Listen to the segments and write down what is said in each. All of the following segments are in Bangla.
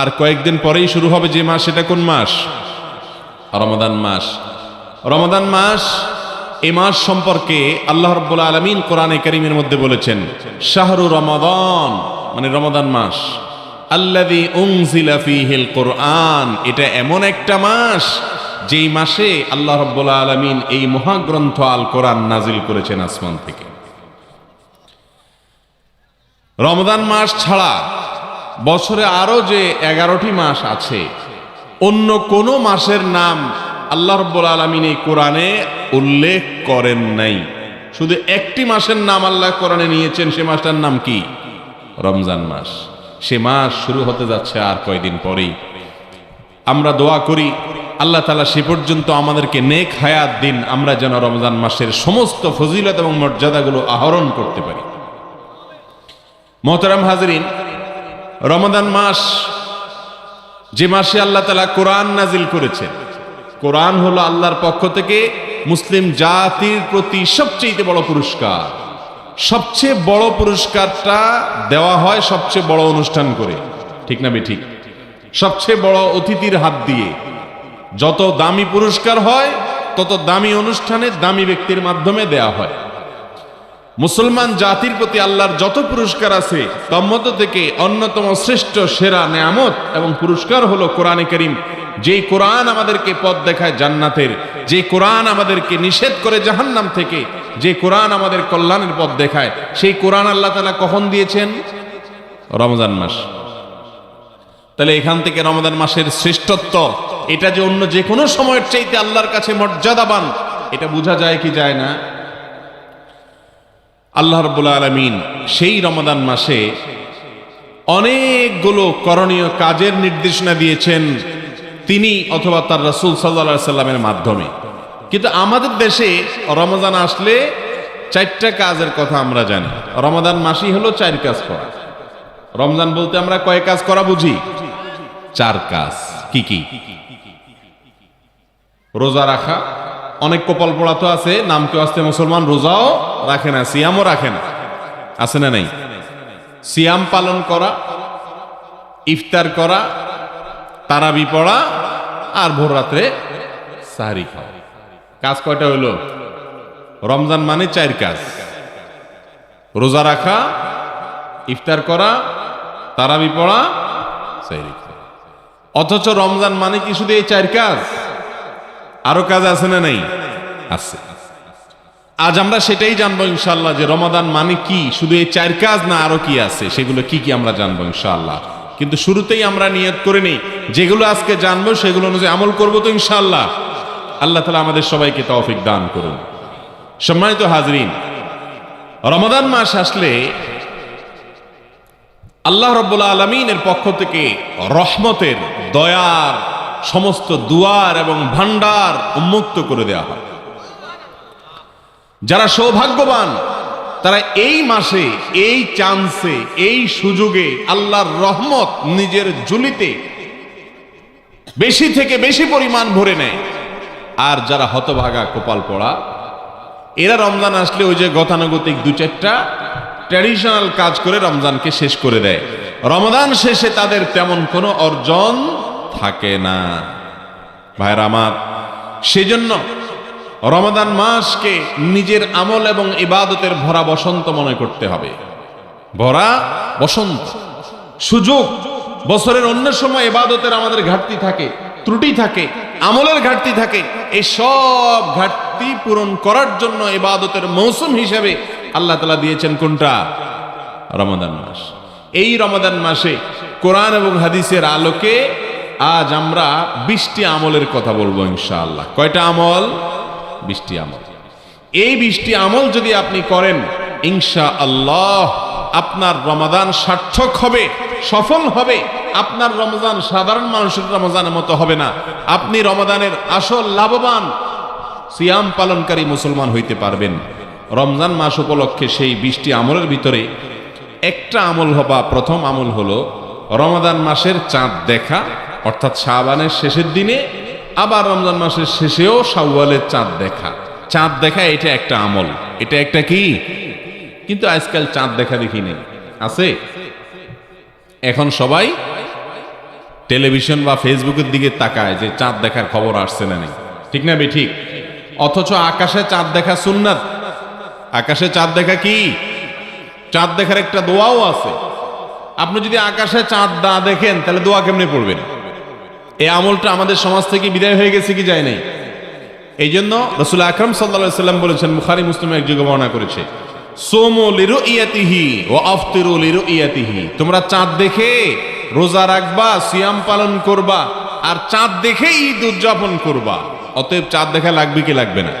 আর কয়েকদিন পরেই শুরু হবে যে মাস সেটা কোন মাস? রমাদান মাস। রমাদান মাস এ মাস সম্পর্কে আল্লাহ রব্বুল আলমিন কোরআনে করিমের মধ্যে বলেছেন, শাহরু রমাদান মানে রমাদান মাস। আল্লাদি উংজিলা ফিহিল কোরআন, এটা এমন একটা মাস যেই মাসে আল্লাহ রব্বুল আলমিন এই মহাগ্রন্থ আল কোরআন নাজিল করেছেন আসমান থেকে। রমজান মাস ছাড়া বছরে আরও যে এগারোটি মাস আছে, অন্য কোন মাসের নাম আল্লাহ রব্বুল আলমিন এই কোরআনে উল্লেখ করেন নাই। শুধু একটি মাসের নাম আল্লাহ কোরআনে নিয়েছেন, সে মাসটার নাম কি? রমজান মাস। সে মাস শুরু হতে যাচ্ছে আর কয়দিন পরেই। আমরা দোয়া করি, আল্লাহ তালা সে পর্যন্ত আমাদেরকে নেক হায়াত দিন, আমরা যেন রমজান মাসের সমস্ত ফজিলত এবং মর্যাদাগুলো আহরণ করতে পারি। মোহতারাম হাজরিন রমাদান মাস, যে মাসে আল্লাহ তালা কোরআন নাজিল করেছেন। কোরআন হলো আল্লাহর পক্ষ থেকে মুসলিম জাতির প্রতি সবচেয়ে বড় পুরস্কার। সবচেয়ে বড় পুরস্কারটা দেওয়া হয় সবচেয়ে বড় অনুষ্ঠান করে। ঠিক না ঠিক? সবচেয়ে বড় অতিথির হাত দিয়ে। যত দামি পুরস্কার হয়, তত দামি অনুষ্ঠানে দামি ব্যক্তির মাধ্যমে দেয়া হয়। মুসলমান জাতির প্রতি আল্লাহর যত পুরস্কার আছে তন্মধ্য থেকে অন্যতম শ্রেষ্ঠ সেরা নেয়ামত এবং পুরস্কার হলো কোরআনে করিম। যেই কোরআন আমাদেরকে পথ দেখায় জান্নাতের যে কোরআন আমাদেরকে নিষেধ করে জাহান্নাম থেকে যে কোরআন আমাদের কল্যাণের পথ দেখায়, সেই কোরআন আল্লাহ তালা কখন দিয়েছেন? রমজান মাস। তাহলে এখান থেকে রমজান মাসের শ্রেষ্ঠত্ব, এটা যে অন্য যে কোনো সময়ের চাইতে আল্লাহর কাছে মর্যাদাবান, এটা বোঝা যায় কি যায় না? আল্লাহ রব্বুল আলমিন সেই রমাদান মাসে অনেকগুলো করণীয় কাজের নির্দেশনা দিয়েছেন তিনি অথবা তার রসুল সাল্লা সাল্লামের মাধ্যমে। কিন্তু আমাদের দেশে রমজান আসলে চারটা কাজের কথা আমরা জানি। রমাদান মাসই হলো চার কাজ করা। রমজান বলতে আমরা কয় কাজ করা বুঝি? চার কাজ। কি কি? রোজা রাখা। অনেক কপাল পড়া তো আছে নাম কেউ আসতে মুসলমান, রোজাও রাখে না, সিয়ামও রাখে না। আছে না নাই? সিয়াম পালন করা, ইফতার করা, তারাবি পড়া, আর ভোর রাত্রে সাহারি খাওয়া। কাজ কয়টা হইল? রমজান মানে চার কাজ। রোজা রাখা, ইফতার করা, তারাবি পড়া, সাহারি খাওয়া। অথচ রমজান মানে কি শুধু এই চার কাজ? আরও কাজ আছে না নাই? আছে। আজ আমরা সেটাই জানব ইনশাল্লাহ যে রমাদান মানে কি? শুধু এই চার কাজ না আরও কি আছে? সেগুলো কি কি আমরা জানব ইনশাল্লাহ কিন্তু শুরুতেই আমরা নিয়ত করে নিই। যেগুলো আজকে জানব সেগুলো অনুযায়ী আমল করব তো ইনশাল্লাহ আল্লাহ তালা আমাদের সবাইকে তৌফিক দান করুন। সম্মানিত হাজরিন, রমাদান মাস আসলে আল্লাহ রব্বুল্লা আলমিনের পক্ষ থেকে রহমতের, দয়ার, সমস্ত দুয়ার এবং ভান্ডার উন্মুক্ত করে দেওয়া হয়। যারা সৌভাগ্যবান, তারা এই মাসে, এই চান্সে, এই সুযোগে আল্লাহর রহমত নিজের ঝুলিতে বেশি থেকে বেশি পরিমাণ ভরে নেয়। আর যারা হতভাগা কপাল পড়া, এরা রমজান আসলে ওই যে গতানুগতিক দু চারটা ট্র্যাডিশনাল কাজ করে রমজানকে শেষ করে দেয়। রমজান শেষে তাদের তেমন কোনো অর্জন থাকে না। ভাইরা আমার, সেজন্য রমাদান মাসকে নিজের আমল এবং ইবাদতের ভরা বসন্ত মনে করতে হবে। ভরা বসন্ত। সুযোগ। বছরের অন্য সময় এবাদতের আমাদের ঘাটতি থাকে, ত্রুটি থাকে, আমলের ঘাটতি থাকে। এই সব ঘাটতি পূরণ করার জন্য এবাদতের মৌসুম হিসেবে আল্লাহ তালা দিয়েছেন কোনটা? রমাদান মাস। এই রমাদান মাসে কোরআন এবং হাদিসের আলোকে আজ আমরা বৃষ্টি আমলের কথা বলব ইনশাআল্লাহ। কয়টা আমল? বৃষ্টি আমল। এই বৃষ্টি আমল যদি আপনি করেন ইনশা আল্লাহ আপনার রমাদান সার্থক হবে, সফল হবে। আপনার রমজান সাধারণ মানুষের রমজানের মতো হবে না। আপনি রমাদানের আসল লাভবান, সিয়াম পালনকারী মুসলমান হইতে পারবেন। রমজান মাস উপলক্ষে সেই বৃষ্টি আমলের ভিতরে একটা আমল হবা, প্রথম আমল হলো রমাদান মাসের চাঁদ দেখা, অর্থাৎ শাহবানের শেষের দিনে আবার রমজান মাসের শেষেও শাওয়ালের চাঁদ দেখা। চাঁদ দেখা এটা একটা আমল। এটা একটা কি? কিন্তু আজকাল চাঁদ দেখা দেখি নেই। আছে? এখন সবাই টেলিভিশন বা ফেসবুকের দিকে তাকায় যে চাঁদ দেখার খবর আসছে না নেই। ঠিক না ঠিক? অথচ আকাশে চাঁদ দেখা সুন্নাত। আকাশে চাঁদ দেখা কি? চাঁদ দেখার একটা দোয়াও আছে। আপনি যদি আকাশে চাঁদ না দেখেন, তাহলে দোয়া কেমনে পড়বেন? এই আমলটা আমাদের সমাজ থেকে বিদায় হয়ে গেছে কি যায় নাই? এই জন্য রসুল আকরম সাল্লা সাল্লাম বলেছেন মুখারি মুসলিম এক যুগে বর্ণনা করেছে, সোমো লিরু ইয়াতিহি ও আফতিরু লিরু ইয়াতিহি তোমরা চাঁদ দেখে রোজা রাখবা, সিয়াম পালন করবা, আর চাঁদ দেখে ঈদ উদযাপন করবা। অতএব চাঁদ দেখা লাগবে কি লাগবে না?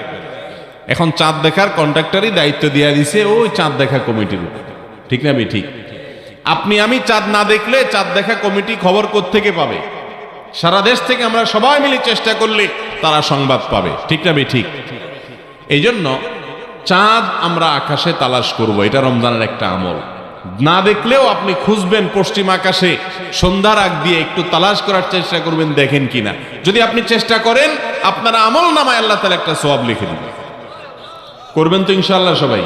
এখন চাঁদ দেখার কন্ট্রাক্টরই দায়িত্ব দিয়ে দিছে ওই চাঁদ দেখা কমিটির ঠিক না বে ঠিক। আপনি, আমি চাঁদ না দেখলে চাঁদ দেখা কমিটি খবর থেকে পাবে? সারা দেশ থেকে আমরা সবাই মিলে চেষ্টা করলে তারা সংবাদ পাবে। ঠিক না ঠিক এই জন্য চাঁদ আমরা আকাশে তালাশ করব, এটা রমজানের একটা আমল। না দেখলেও আপনি খুঁজবেন পশ্চিম আকাশে, সন্ধ্যার আগ দিয়ে একটু তালাশ করার চেষ্টা করবেন, দেখেন কিনা। যদি আপনি চেষ্টা করেন, আপনার আমল নামায় আল্লাহ তালা একটা সব লিখে দিবেন। করবেন তো ইনশাল্লাহ সবাই।